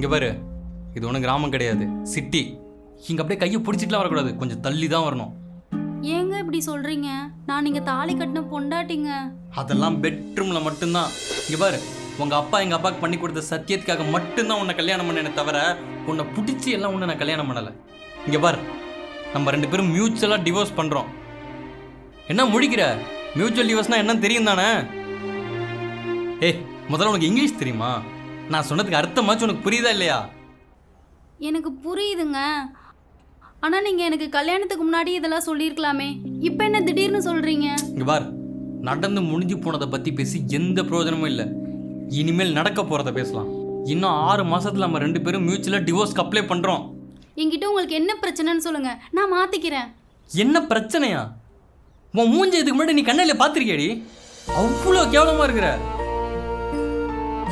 இங்கே பாரு. இது ஒன்றும் கிராமம் கிடையாது. சிட்டி. இங்கே அப்படியே கையை பிடிச்சிட்டுலாம் வரக்கூடாது. கொஞ்சம் தள்ளி தான் வரணும். ஏங்க இப்படி சொல்றீங்க? நான் நீங்க தாலி கட்டின பொண்டாட்டிங்க. அதெல்லாம் பெட்ரூமில் மட்டும்தான். இங்கே பாரு. உங்கள் அப்பா எங்கள் அப்பாவுக்கு பண்ணி கொடுத்த சத்தியத்துக்காக மட்டும்தான் உன்னை கல்யாணம் பண்ணேனே தவிர உன்னை பிடிச்சி எல்லாம் உன்னை நான் கல்யாணம் பண்ணலை. இங்கே பாரு. நம்ம ரெண்டு பேரும் மியூச்சுவலாக டிவோர்ஸ் பண்ணுறோம் என்ன முழிக்கிற மியூச்சுவல் டிவோர்ஸ்னால் என்னன்னு தெரியும் தானே ஏய் முதல்ல உனக்கு இங்கிலீஷ் தெரியுமா? நான் சொன்னதுக்கு அர்த்தமாச்சும் உனக்கு புரியுதா இல்லையா? எனக்கு புரியுதுங்க. ஆனா நீங்க எனக்கு கல்யாணத்துக்கு முன்னாடி இதெல்லாம் சொல்லியிருக்கலாமே. இப்போ என்ன திடீர்னு சொல்றீங்க? இங்க பார் நடந்து முடிஞ்சு போனதை பத்தி பேசி எந்த பிரயோஜனமும் இல்லை. இனிமேல் நடக்க போறத பேசலாம். இன்னும் ஆறு மாசத்துல நம்ம ரெண்டு பேரும் மியூச்சுவலா டிவோர்ஸ்க்கு அப்ளை பண்றோம். என்கிட்ட உங்களுக்கு என்ன பிரச்சனைன்னு சொல்லுங்க. நான் மாத்திக்கிறேன். என்ன பிரச்சனையா? உன் மூஞ்ச இதுக்கு முன்னாடி நீ கண்ணில பாத்திருக்கியாடி அவ்வளோ கேவலமா இருக்கிற.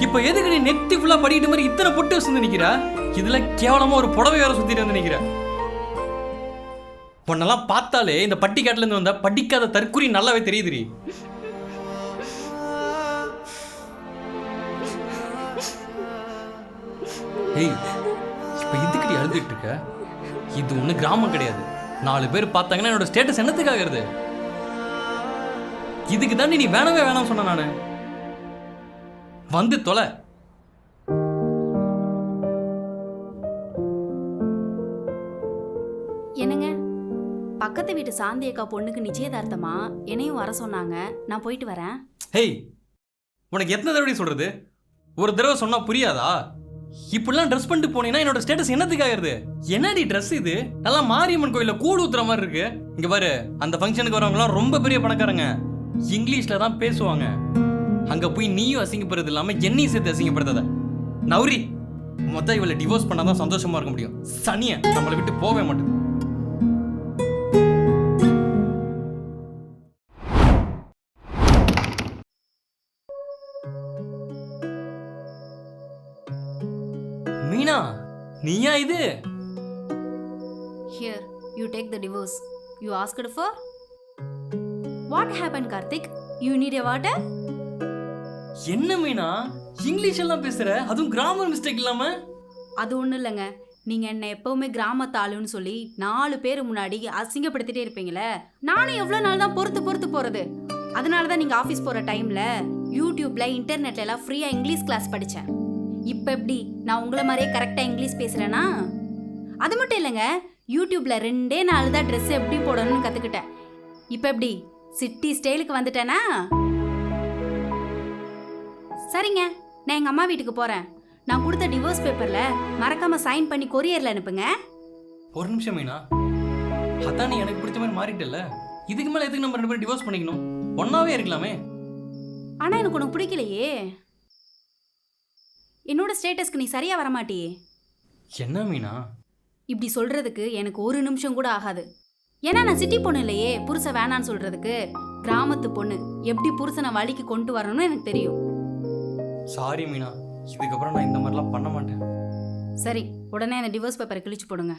இப்போ எதுக்கு நீ நெத்தி ஃபுல்லா படிக்கிட்ட மாதிரி இத்தனை பொட்டு வச்சு நிற்கிற இதுல கேவலமா ஒரு புடவை வேற சுத்திட்டு வந்து நிற்கிற உன்னெல்லாம் பார்த்தாலே இந்த பட்டிக்காட்டுல இருந்து வந்த படிக்காத தற்குறி நல்லாவே தெரியுதுரி ஏய் இப்போ இதுக்கடி அழுதுட்டு இருக்க? இது ஒண்ணு கிராமம் கிடையாது. நாலு பேர் பார்த்தாங்கன்னா என்னோட ஸ்டேட்டஸ் என்னத்துக்காகிறது இதுக்கு தாண்டி நீ வேணவே வேணாம் சொன்ன நானு. வந்து தொலை. என்னங்க? பக்கத்து வீட்டு சாந்தி அக்கா பொண்ணுக்கு நிச்சயதார்த்தமா? என்னையும் வர சொன்னாங்க. நான் போயிட்டு வரேன். ஹேய் உனக்கு எத்தனை தடவை சொல்றது? ஒரு தடவை சொன்னா புரியாதா? இப்படிலாம் ட்ரெஸ் பண்ணிட்டு போனீங்கன்னா என்னோட ஸ்டேட்டஸ் என்னத்துக்காகிறது என்னடி ட்ரெஸ் இது? நல்லா மாரியம்மன் கோயில்ல கூடு ஊத்துற மாதிரி இருக்கு. இங்க பாரு அந்த ஃபங்க்ஷனுக்கு வரவங்கலாம் ரொம்ப பெரிய பணக்காரங்க. இங்கிலீஷ்ல தான் பேசுவாங்க. அங்க போய் நீயும் அசிங்கப்படுறது இல்லாமல் என்னையும் சேர்த்து அசிங்கப்படுத்தாத. நௌரி மொத்தம் இவளை டிவோர்ஸ் பண்ணாதான் சந்தோஷமா இருக்க முடியும். சனியை நம்மளை விட்டு போவே மாட்டேன். மீனா நீயா இது? Here you take the divorce you asked for what happen Karthik you need a water என்ன மீனா? இங்கிலீஷ் எல்லாம் பேசுற? அதுவும் கிராமர் மிஸ்டேக் இல்லாம? அது ஒன்றும் இல்லைங்க. நீங்கள் என்னை எப்போவுமே கிராமத்து ஆளுன்னு சொல்லி நாலு பேர் முன்னாடி அசிங்கப்படுத்திட்டே இருப்பீங்களே? நானும் எவ்வளோ நாள் தான் பொறுத்து பொறுத்து போகிறது அதனால தான் நீங்கள் ஆஃபீஸ் போகிற டைமில் யூடியூப்பில் இன்டர்நெட்ல எல்லாம் ஃப்ரீயாக இங்கிலீஷ் கிளாஸ் படித்தேன் இப்போ எப்படி? நான் உங்களை மாதிரியே கரெக்டாக இங்கிலீஷ் பேசுகிறேன்னா அது மட்டும் இல்லைங்க. யூடியூப்பில் ரெண்டே நாள் தான் ட்ரெஸ் எப்படி போடணும்னு கற்றுக்கிட்டேன் இப்போ எப்படி? சிட்டி ஸ்டைலுக்கு வந்துட்டேனா? சரிங்க நான் எங்கள் அம்மா வீட்டுக்கு போகிறேன் நான் கொடுத்த டிவோர்ஸ் பேப்பரில் மறக்காமல் சைன் பண்ணி கொரியரில் அனுப்புங்க. ஒரு நிமிஷம் மீனா. அதான் நீ எனக்கு பிடிச்ச மாதிரி மாறிட்டல இதுக்கு மேல எதுக்கு நம்ம ரெண்டு பேரும் டிவோர்ஸ் பண்ணிக்கணும்? ஒன்னாவே இருக்கலாமே. ஆனால் எனக்கு உனக்கு பிடிக்கலையே. என்னோட ஸ்டேட்டஸ்க்கு நீ சரியாக வரமாட்டியே. என்ன மீனா? இப்படி சொல்கிறதுக்கு எனக்கு ஒரு நிமிஷம் கூட ஆகாது. ஏன்னா நான் சிட்டி பொண்ணு இல்லையே புருஷன் வேணான்னு சொல்கிறதுக்கு கிராமத்து பொண்ணு எப்படி புருஷனை வழிக்கு கொண்டு வரணும்னு எனக்கு தெரியும். சாரி மீனா. இதுக்கப்புறம் நான் இந்த மாதிரிலாம் பண்ண மாட்டேன். சரி உடனே அந்த டிவோர்ஸ் பேப்பரை கிழிச்சு போடுங்க.